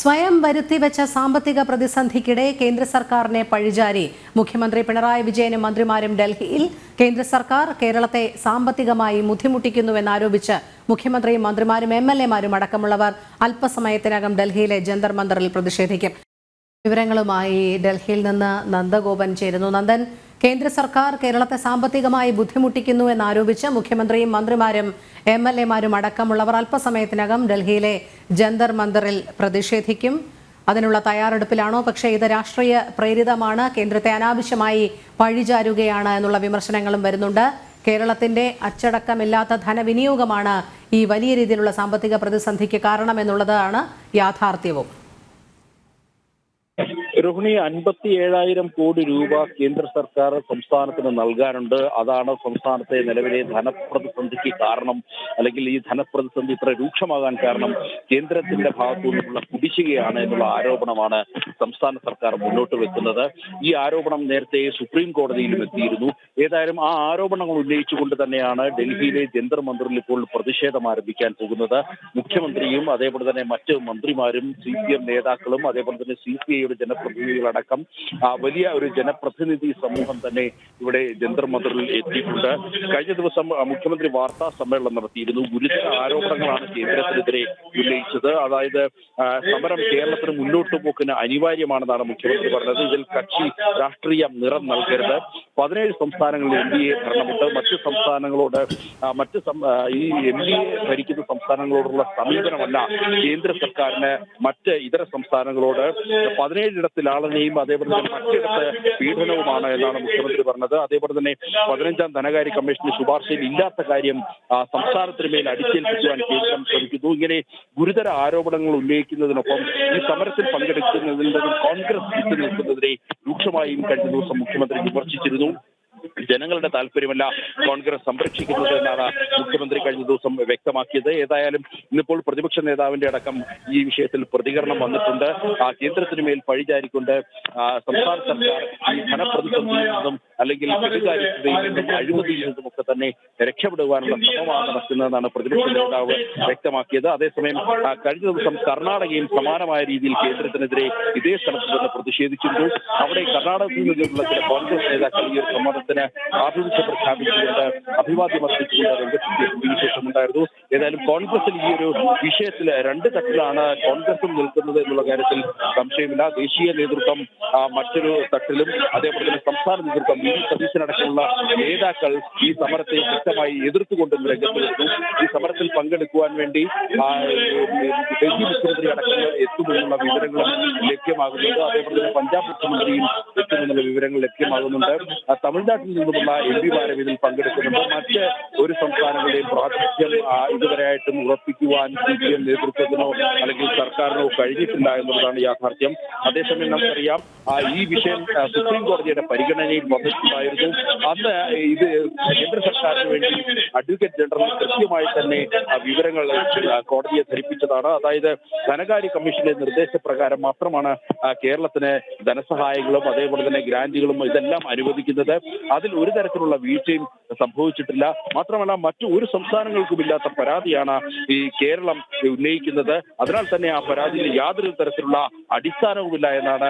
സ്വയം വരുത്തിവെച്ച സാമ്പത്തിക പ്രതിസന്ധിക്കിടെ കേന്ദ്ര സർക്കാരിനെ പഴിചാരി. മുഖ്യമന്ത്രി പിണറായി വിജയനും മന്ത്രിമാരും ഡൽഹിയിൽ കേന്ദ്ര സർക്കാർ കേരളത്തെ സാമ്പത്തികമായി ബുദ്ധിമുട്ടിക്കുന്നുവെന്നാരോപിച്ച് മുഖ്യമന്ത്രിയും മന്ത്രിമാരും എം എൽ എമാരും അടക്കമുള്ളവർ അല്പസമയത്തിനകം ഡൽഹിയിലെ ജന്തർ മന്ദറിൽ പ്രതിഷേധിക്കും. വിവരങ്ങളുമായി ഡൽഹിയിൽ നിന്ന് നന്ദഗോപൻ ചേരുന്നു. നന്ദൻ കേന്ദ്ര സർക്കാർ കേരളത്തെ സാമ്പത്തികമായി ബുദ്ധിമുട്ടിക്കുന്നു എന്നാരോപിച്ച് മുഖ്യമന്ത്രിയും മന്ത്രിമാരും എം എൽ എമാരും അടക്കമുള്ളവർ അല്പസമയത്തിനകം ഡൽഹിയിലെ ജന്തർ മന്ദറിൽ പ്രതിഷേധിക്കും. അതിനുള്ള തയ്യാറെടുപ്പിലാണോ? പക്ഷേ ഇത് രാഷ്ട്രീയ പ്രേരിതമാണ്. കേന്ദ്രത്തെ അനാവശ്യമായി പഴിചാരുകയാണ് എന്നുള്ള വിമർശനങ്ങളും വരുന്നുണ്ട്. കേരളത്തിന്റെ അച്ചടക്കമില്ലാത്ത ധനവിനിയോഗമാണ് ഈ വലിയ രീതിയിലുള്ള സാമ്പത്തിക പ്രതിസന്ധിക്ക് കാരണമെന്നുള്ളതാണ് യാഥാർത്ഥ്യവും. രോഹിണി അൻപത്തി ഏഴായിരം കോടി രൂപ കേന്ദ്ര സർക്കാർ സംസ്ഥാനത്തിന് നൽകാനുണ്ട്. അതാണ് സംസ്ഥാനത്തെ നിലവിലെ ധനപ്രതിസന്ധിക്ക് കാരണം. അല്ലെങ്കിൽ ഈ ധനപ്രതിസന്ധി ഇത്ര രൂക്ഷമാകാൻ കാരണം കേന്ദ്രത്തിന്റെ ഭാഗത്തു നിന്നുള്ള കുടിശ്ശികയാണ് എന്നുള്ള ആരോപണമാണ് സംസ്ഥാന സർക്കാർ മുന്നോട്ട് വെക്കുന്നത്. ഈ ആരോപണം നേരത്തെ സുപ്രീം കോടതിയിലും എത്തിയിരുന്നു. ഏതായാലും ആ ആരോപണങ്ങൾ ഉന്നയിച്ചുകൊണ്ട് തന്നെയാണ് ഡൽഹിയിലെ ജന്തർ ഇപ്പോൾ പ്രതിഷേധം ആരംഭിക്കാൻ പോകുന്നത്. മുഖ്യമന്ത്രിയും അതേപോലെ തന്നെ മറ്റ് മന്ത്രിമാരും സി പി എം നേതാക്കളും അതേപോലെ തന്നെ സി പി ഐയുടെ ജനപ്രതിനിധികളടക്കം ആ, വലിയ ഒരു ജനപ്രതിനിധി സമൂഹം തന്നെ ഇവിടെ ജന്തർ എത്തിയിട്ടുണ്ട്. കഴിഞ്ഞ ദിവസം മുഖ്യമന്ത്രി വാർത്താ സമ്മേളനം നടത്തിയിരുന്നു. ഗുരുതര ആരോപണങ്ങളാണ് കേന്ദ്രത്തിനെതിരെ ഉന്നയിച്ചത്. അതായത് സമരം കേരളത്തിന് മുന്നോട്ട് പോക്കിന് അനിവാര്യമാണെന്നാണ് മുഖ്യമന്ത്രി പറഞ്ഞത്. ഇതിൽ കക്ഷി രാഷ്ട്രീയ നിറം നൽകരുത്. പതിനേഴ് സംസ്ഥാനങ്ങളിൽ എൻ ഡി എ ഭരണമുണ്ട്. മറ്റ് സംസ്ഥാനങ്ങളോട് മറ്റ് ഈ എൻ ഡി എ ഭരിക്കുന്ന സംസ്ഥാനങ്ങളോടുള്ള സമീപനമല്ല കേന്ദ്ര സർക്കാരിന് മറ്റ് ഇതര സംസ്ഥാനങ്ങളോട്. പതിനേഴിടത്തിലാളനെയും അതേപോലെ തന്നെ മറ്റിടത്ത് പീഡനവുമാണ് എന്നാണ് മുഖ്യമന്ത്രി പറഞ്ഞത്. അതേപോലെ തന്നെ പതിനഞ്ചാം ധനകാര്യ കമ്മീഷന്റെ ശുപാർശയിൽ ഇല്ലാത്ത കാര്യം സംസ്ഥാനത്തിന് മേൽ അടിച്ചേൽപ്പിക്കുവാൻ കേന്ദ്രം ശ്രമിക്കുന്നു. ഇങ്ങനെ ഗുരുതര ആരോപണങ്ങൾ ഉന്നയിക്കുന്നതിനൊപ്പം ഈ സമരത്തിൽ പങ്കെടുക്കുന്നതിൽ കോൺഗ്രസ് വിട്ടു നിൽക്കുന്നതിനെ രൂക്ഷമായും കഴിഞ്ഞ ദിവസം മുഖ്യമന്ത്രി വിമർശിച്ചിരുന്നു. ജനങ്ങളുടെ താല്പര്യമല്ല കോൺഗ്രസ് സംരക്ഷിക്കുന്നത് എന്നാണ് മുഖ്യമന്ത്രി കഴിഞ്ഞ ദിവസം വ്യക്തമാക്കിയത്. ഏതായാലും ഇന്നിപ്പോൾ പ്രതിപക്ഷ നേതാവിന്റെ അടക്കം ഈ വിഷയത്തിൽ പ്രതികരണം വന്നിട്ടുണ്ട്. ആ കേന്ദ്രത്തിന് മേൽ പഴിചാരിക്കൊണ്ട് സംസ്ഥാന സർക്കാർ ഈ ധനപ്രതിസന്ധിയിൽ നിന്നും അല്ലെങ്കിൽ കെടുകാര്യസ്ഥതയിൽ നിന്നും അഴിമതിയിൽ നിന്നും ഒക്കെ തന്നെ രക്ഷപ്പെടുവാനുള്ള ശ്രമമാണ് നടക്കുന്നതെന്നാണ് പ്രതിപക്ഷ നേതാവ് വ്യക്തമാക്കിയത്. അതേസമയം കഴിഞ്ഞ ദിവസം കർണാടകയിൽ സമാനമായ രീതിയിൽ കേന്ദ്രത്തിനെതിരെ ഇതേ സ്ഥലത്ത് തന്നെ പ്രതിഷേധിച്ചിരുന്നു. അവിടെ കർണാടകത്തിൽ നിന്നുള്ള ചില കോൺഗ്രസ് നേതാക്കൾ ഈ ഒരു സമ്മർദ്ദത്തിന് ആഭിമുഖ്യം പ്രഖ്യാപിച്ചുകൊണ്ട് അഭിവാദ്യം അർപ്പിച്ചുകൊണ്ട് രംഗത്തെത്തിയ സ്ഥിതിവിശേഷമുണ്ടായിരുന്നു ഏതായാലും കോൺഗ്രസിൽ ഈ ഒരു വിഷയത്തിൽ രണ്ട് തട്ടിലാണ് കോൺഗ്രസും നിൽക്കുന്നത് എന്നുള്ള കാര്യത്തിൽ സംശയമില്ല. ദേശീയ നേതൃത്വം മറ്റൊരു തട്ടിലും അതേപോലെ തന്നെ സംസ്ഥാന നേതൃത്വം വി. സതീശനടക്കമുള്ള നേതാക്കൾ ഈ സമരത്തെ ശക്തമായി എതിർത്തുകൊണ്ട് രംഗത്ത് വരുന്നു ഈ സമരത്തിൽ പങ്കെടുക്കുവാൻ വേണ്ടി ഡൽഹി മുഖ്യമന്ത്രി അടക്കം എത്തുമെന്നുള്ള വിവരങ്ങളും ലഭ്യമാകുന്നുണ്ട്. അതേപോലെ തന്നെ പഞ്ചാബ് മുഖ്യമന്ത്രിയും എത്തുമെന്നുള്ള വിവരങ്ങൾ ലഭ്യമാകുന്നുണ്ട്. തമിഴ്നാട്ടിൽ നിന്നുമുള്ള എം പിമാരും ഇതിൽ പങ്കെടുക്കുന്നുണ്ട്. മറ്റ് ഒരു സംസ്ഥാനങ്ങളുടെയും പ്രാതിനിധ്യം ഇതുവരെയായിട്ടും ഉറപ്പിക്കുവാൻ സി പി എം നേതൃത്വത്തിനോ അല്ലെങ്കിൽ സർക്കാരിനോ കഴിഞ്ഞിട്ടില്ല എന്നുള്ളതാണ് യാഥാർത്ഥ്യം. അതേസമയം നമുക്കറിയാം ഈ വിഷയം സുപ്രീം കോടതിയുടെ പരിഗണനയിൽ വന്നിട്ടുണ്ടായിരുന്നു. അന്ന് ഇത് കേന്ദ്ര സർക്കാരിന് വേണ്ടി അഡ്വക്കേറ്റ് ജനറൽ കൃത്യമായി തന്നെ വിവരങ്ങൾ കോടതിയെ ധരിപ്പിച്ചതാണ്. അതായത് ധനകാര്യ കമ്മീഷന്റെ നിർദ്ദേശപ്രകാരം മാത്രമാണ് കേരളത്തിന് ധനസഹായങ്ങളും അതേപോലെ തന്നെ ഗ്രാന്റുകളും ഇതെല്ലാം അനുവദിക്കുന്നത്. അതിൽ ഒരു തരത്തിലുള്ള വീഴ്ചയും സംഭവിച്ചിട്ടില്ല. മാത്രമല്ല മറ്റു ഒരു സംസ്ഥാനങ്ങൾക്കും ഇല്ലാത്ത പരാതിയാണ് ഈ കേരളം ഉന്നയിക്കുന്നത്. അതിനാൽ തന്നെ ആ പരാതിയിൽ യാതൊരു തരത്തിലുള്ള അടിസ്ഥാനവുമില്ല എന്നാണ്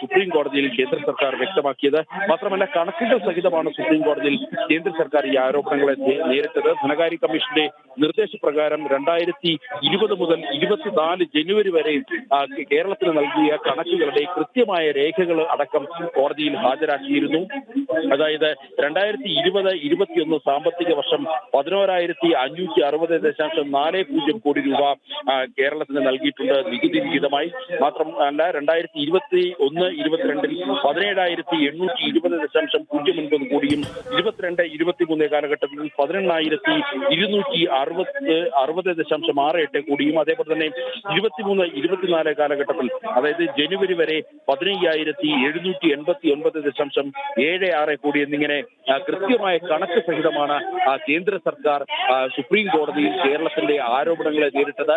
സുപ്രീം കോടതിയിൽ കേന്ദ്ര സർക്കാർ വ്യക്തമാക്കിയത്. മാത്രമല്ല കണക്കുകൾ സഹിതമാണ് സുപ്രീം കോടതിയിൽ കേന്ദ്ര സർക്കാർ ഈ ആരോപണങ്ങളെ നേരിട്ടത്. ധനകാര്യ കമ്മീഷന്റെ നിർദ്ദേശപ്രകാരം രണ്ടായിരത്തി ഇരുപത് മുതൽ ഇരുപത്തിനാല് ജനുവരി വരെ കേരളത്തിന് നൽകിയ കണക്കുകളുടെ കൃത്യമായ രേഖകൾ അടക്കം കോടതിയിൽ ഹാജരാക്കിയിരുന്നു. അതായത് രണ്ടായിരത്തി ഇരുപത് ഇരുപത്തിയൊന്ന് സാമ്പത്തിക വർഷം പതിനോരായിരത്തി അഞ്ഞൂറ്റി അറുപത് ദശാംശം നാല് പൂജ്യം കോടി രൂപ കേരളത്തിന് നൽകിയിട്ടുണ്ട് നികുതി വിഹിതമായി. മാത്രമല്ല രണ്ടായിരത്തി ഇരുപത്തി ഒന്ന് ഇരുപത്തിരണ്ടിൽ പതിനേഴായിരത്തി എണ്ണൂറ്റി ഇരുപത് ദശാംശം പൂജ്യം ഒൻപത് കോടിയും ഇരുപത്തിരണ്ട് ഇരുപത്തിമൂന്ന് കാലഘട്ടത്തിൽ പതിനെണ്ണായിരത്തി ഇരുന്നൂറ്റി അറുപത് അറുപത് ദശാംശം ആറ് എട്ട് കോടിയും അതേപോലെ തന്നെ ഇരുപത്തിമൂന്ന് ഇരുപത്തിനാല് കാലഘട്ടത്തിൽ അതായത് ജനുവരി വരെ പതിനയ്യായിരത്തി എഴുന്നൂറ്റി എൺപത്തി ഒൻപത് ദശാംശം ഏഴ് ആറ് കോടി എന്നിങ്ങനെ കൃത്യമായ കണക്ക് സഹിതമാണ് കേന്ദ്ര സർക്കാർ സുപ്രീം കോടതിയിൽ കേരളത്തിന്റെ ആരോപണങ്ങളെ നേരിട്ടത്.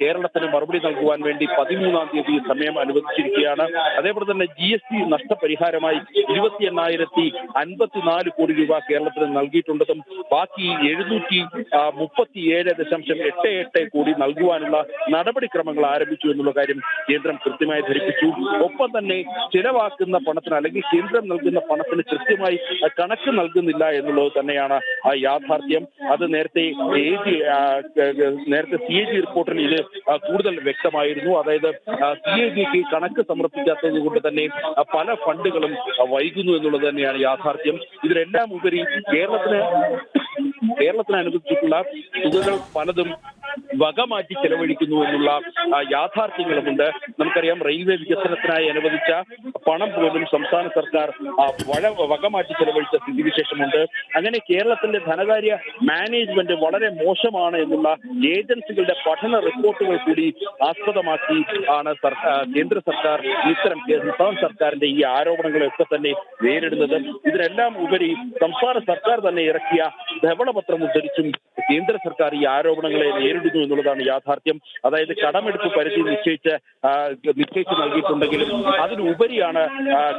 കേരളത്തിന് മറുപടി നൽകുവാൻ വേണ്ടി പതിമൂന്നാം തീയതി സമയം അനുവദിച്ചിരിക്കുകയാണ്. അതേപോലെ തന്നെ ജി എസ് ടി നഷ്ടപരിഹാരമായി ഇരുപത്തി എണ്ണായിരത്തി അൻപത്തിനാല് കോടി രൂപ കേരളത്തിന് നൽകിയിട്ടുണ്ടെന്നും ബാക്കി എഴുന്നൂറ്റി മുപ്പത്തി ഏഴ് ദശാംശം എട്ട് എട്ട് കോടി നൽകുവാനുള്ള നടപടിക്രമങ്ങൾ ആരംഭിച്ചു എന്നുള്ള കാര്യം കേന്ദ്രം കൃത്യമായി ധരിപ്പിച്ചു. ഒപ്പം തന്നെ ചിലവാക്കുന്ന പണത്തിന് അല്ലെങ്കിൽ കേന്ദ്രം നൽകുന്ന പണത്തിന് കൃത്യമായി കണക്ക് നൽകുന്നില്ല എന്നുള്ളത് തന്നെയാണ് ആ യാഥാർത്ഥ്യം. അത് നേരത്തെ എ ജി നേരത്തെ സി എ ജി റിപ്പോർട്ടിൽ ഇത് കൂടുതൽ വ്യക്തമായിരുന്നു. അതായത് സി എ ജിക്ക് കണക്ക് സമർപ്പിക്കാത്തത് കൊണ്ട് തന്നെ പല ഫണ്ടുകളും വൈകുന്നു എന്നുള്ളത് തന്നെയാണ് യാഥാർത്ഥ്യം. ഇതിലെല്ലാം ഉപരി കേരളത്തിന് കേരളത്തിന് അനുവദിച്ചിട്ടുള്ള തുകകൾ പലതും വകമാറ്റി ചെലവഴിക്കുന്നു എന്നുള്ള യാഥാർത്ഥ്യങ്ങളുമുണ്ട്. നമുക്കറിയാം റെയിൽവേ വികസനത്തിനായി അനുവദിച്ച പണം പോലും സംസ്ഥാന സർക്കാർ വകമാറ്റി ചെലവഴിച്ച സ്ഥിതിവിശേഷമുണ്ട്. അങ്ങനെ കേരളത്തിന്റെ ധനകാര്യ മാനേജ്മെന്റ് വളരെ മോശമാണ് എന്നുള്ള ഏജൻസികളുടെ പഠന റിപ്പോർട്ടുകൾ കൂടി ആസ്പദമാക്കി ആണ് കേന്ദ്ര സർക്കാർ ഇത്തരം സംസ്ഥാന സർക്കാരിന്റെ ഈ ആരോപണങ്ങളൊക്കെ തന്നെ നേരിടുന്നത്. ഇതിനെല്ലാം ഉപരി സംസ്ഥാന സർക്കാർ തന്നെ ഇറക്കിയ ധവളപത്രം ഉദ്ധരിച്ചും കേന്ദ്ര സർക്കാർ ഈ ആരോപണങ്ങളെ നേരിടുന്നു എന്നുള്ളതാണ് യാഥാർത്ഥ്യം. അതായത് കടമെടുപ്പ് പരിധി നിശ്ചയിച്ച് നിശ്ചയിച്ച് നൽകിയിട്ടുണ്ടെങ്കിലും അതിനുപരിയാണ്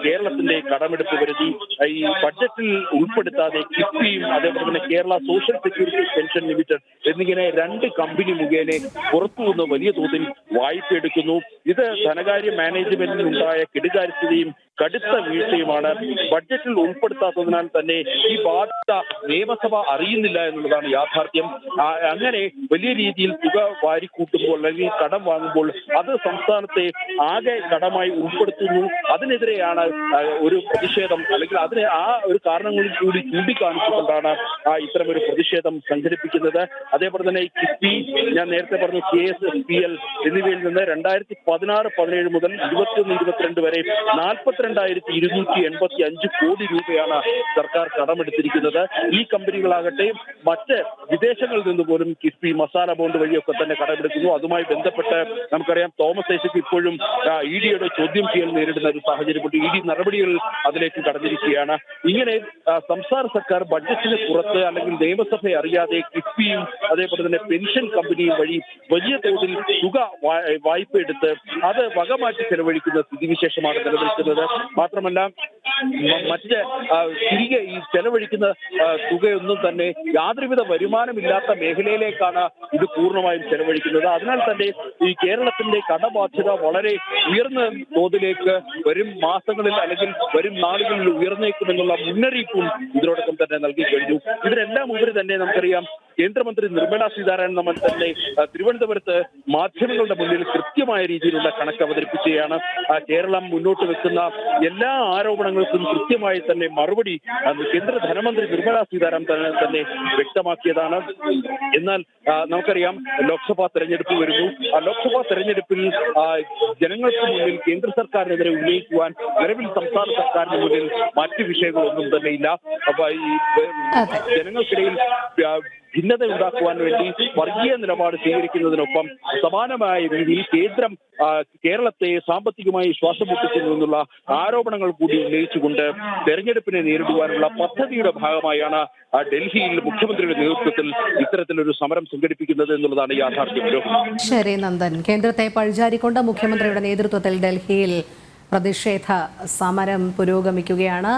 കേരളത്തിന്റെ കടമെടുപ്പ് പരിധി ഈ ബഡ്ജറ്റിൽ ഉൾപ്പെടുത്താതെ കിഫ്ബിയും അതേപോലെ തന്നെ Kerala social security pension limited എന്നിങ്ങനെ രണ്ട് കമ്പനി മുഖേന പുറത്തുനിന്ന് വലിയ തോതിൽ വായ്പ എടുക്കുന്നു ഇത് ധനകാര്യ മാനേജ്മെന്റിനുണ്ടായ കെടുകാര്യസ്ഥതയും കടുത്ത വീഴ്ചയുമാണ്. ബഡ്ജറ്റിൽ ഉൾപ്പെടുത്താത്തതിനാൽ തന്നെ ഈ ബാധ്യത നിയമസഭ അറിയുന്നില്ല എന്നുള്ളതാണ് യാഥാർത്ഥ്യം. അങ്ങനെ വലിയ രീതിയിൽ തുക വാരിക്കൂട്ടുമ്പോൾ അല്ലെങ്കിൽ കടം വാങ്ങുമ്പോൾ അത് സംസ്ഥാനത്തെ ആകെ കടമായി ഉൾപ്പെടുത്തുന്നു. അതിനെതിരെയാണ് ഒരു പ്രതിഷേധം അല്ലെങ്കിൽ അതിന് ആ ഒരു കാരണങ്ങളിൽ കൂടി ചൂണ്ടിക്കാണിച്ചുകൊണ്ടാണ് ആ ഇത്തരം ഒരു പ്രതിഷേധം സംഘടിപ്പിക്കുന്നത്. അതേപോലെ തന്നെ കിഫ്ബി ഞാൻ നേരത്തെ പറഞ്ഞു K S S P L എന്നിവയിൽ നിന്ന് രണ്ടായിരത്തി പതിനാറ് പതിനേഴ് മുതൽ ഇരുപത്തിയൊന്ന് ഇരുപത്തിരണ്ട് വരെ നാൽപ്പത്തിരണ്ടായിരത്തി ഇരുന്നൂറ്റി എൺപത്തി അഞ്ച് കോടി രൂപയാണ് സർക്കാർ കടമെടുത്തിരിക്കുന്നത്. ഈ കമ്പനികളാകട്ടെ മറ്റ് വിദേശങ്ങളിൽ നിന്ന് പോലും കിഫ്ബി മസാല ബോണ്ട് വഴിയൊക്കെ തന്നെ കടമെടുക്കുന്നു. അതുമായി ബന്ധപ്പെട്ട് നമുക്കറിയാം തോമസ് ഐസക് ഇപ്പോഴും ഇ ഡിയുടെ ചോദ്യം ചെയ്യൽ നേരിടുന്ന ഒരു സാഹചര്യമുണ്ട്. ഇ ഡി നടപടികൾ അതിലേക്ക് കടന്നിരിക്കുകയാണ്. ഇങ്ങനെ സംസ്ഥാന സർക്കാർ ബഡ്ജറ്റിന് പുറത്ത് അല്ലെങ്കിൽ നിയമസഭയെ അറിയാതെ കിഫ്ബിയും അതേപോലെ തന്നെ പെൻഷൻ കമ്പനിയും വഴി വലിയ തോതിൽ തുക വായ്പ എടുത്ത് അത് വകമാറ്റി ചെലവഴിക്കുന്ന സ്ഥിതിവിശേഷമാണ് നിലനിൽക്കുന്നത്. മാത്രമല്ല മറ്റ് തിരികെ ഈ ചെലവഴിക്കുന്ന തുകയൊന്നും തന്നെ യാതൊരുവിധ വരുമാനമില്ലാത്ത മേഖലയിലേക്കാണ് ഇത് പൂർണമായും ചെലവഴിക്കുന്നത്. അതിനാൽ തന്നെ ഈ കേരളത്തിന്റെ കടബാധ്യത വളരെ ഉയർന്ന തോതിലേക്ക് വരും മാസങ്ങളിൽ അല്ലെങ്കിൽ വരും നാളുകളിൽ ഉയർന്നേക്കുമെന്നുള്ള മുന്നറിയിപ്പും ഇതിനോടൊപ്പം തന്നെ നൽകി കഴിഞ്ഞു. ഇതിനെല്ലാം ഉപരി തന്നെ നമുക്കറിയാം കേന്ദ്രമന്ത്രി നിർമ്മല സീതാരാമൻ നമ്മൾ തന്നെ തിരുവനന്തപുരത്ത് മാധ്യമങ്ങളുടെ മുന്നിൽ കൃത്യമായ രീതിയിലുള്ള കണക്ക് അവതരിപ്പിക്കുകയാണ്. കേരളം മുന്നോട്ട് വെക്കുന്ന എല്ലാ ആരോപണങ്ങൾക്കും കൃത്യമായി തന്നെ മറുപടി അന്ന് കേന്ദ്ര ധനമന്ത്രി നിർമ്മല സീതാരാമൻ തന്നെ വ്യക്തമാക്കിയതാണ്. എന്നാൽ നമുക്കറിയാം ലോക്സഭാ തെരഞ്ഞെടുപ്പ് വരുന്നു. ആ ലോക്സഭാ തെരഞ്ഞെടുപ്പിൽ ജനങ്ങൾക്ക് മുന്നിൽ കേന്ദ്ര സർക്കാരിനെതിരെ ഉന്നയിക്കുവാൻ നിലവിൽ സംസ്ഥാന സർക്കാരിന് മുന്നിൽ മറ്റ് വിഷയങ്ങളൊന്നും തന്നെ ഇല്ല. അപ്പൊ ഈ ജനങ്ങൾക്കിടയിൽ ഭിന്നത ഉണ്ടാക്കുവാൻ വേണ്ടി വർഗീയ നിലപാട് സ്വീകരിക്കുന്നതിനൊപ്പം സമാനമായ രീതിയിൽ കേന്ദ്രം കേരളത്തെ സാമ്പത്തികമായി ശ്വാസം മുട്ടിക്കുന്നു എന്നുള്ള ആരോപണങ്ങൾ കൂടി ഉന്നയിച്ചുകൊണ്ട് തെരഞ്ഞെടുപ്പിനെ നേരിടുവാനുള്ള പദ്ധതിയുടെ ഭാഗമായാണ് ഡൽഹിയിൽ മുഖ്യമന്ത്രിയുടെ നേതൃത്വത്തിൽ ഇത്തരത്തിലൊരു സമരം സംഘടിപ്പിക്കുന്നത് എന്നുള്ളതാണ് യാഥാർത്ഥ്യം. ശരി നന്ദൻ. കേന്ദ്രത്തെ പഴിചാരിക്കൊണ്ട് മുഖ്യമന്ത്രിയുടെ നേതൃത്വത്തിൽ ഡൽഹിയിൽ പ്രതിഷേധ സമരം പുരോഗമിക്കുകയാണ്.